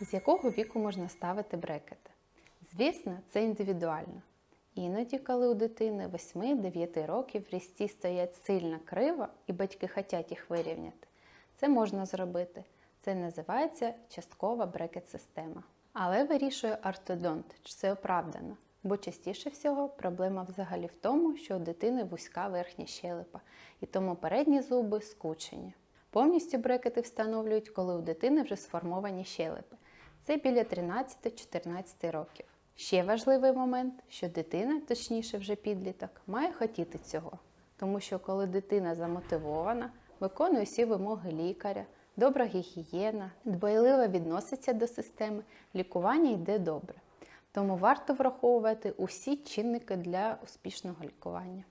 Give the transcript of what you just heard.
З якого віку можна ставити брекети? Звісно, це індивідуально. Іноді, коли у дитини 8-9 років в різці стоять сильно криво і батьки хочуть їх вирівняти, це можна зробити. Це називається часткова брекет-система. Але вирішує ортодонт, чи це оправдано. Бо частіше всього проблема взагалі в тому, що у дитини вузька верхня щелепа, і тому передні зуби скучені. Повністю брекети встановлюють, коли у дитини вже сформовані щелепи. Це біля 13-14 років. Ще важливий момент, що дитина, точніше вже підліток, має хотіти цього. Тому що коли дитина замотивована, виконує всі вимоги лікаря, добра гігієна, дбайливо відноситься до системи, лікування йде добре. Тому варто враховувати усі чинники для успішного лікування.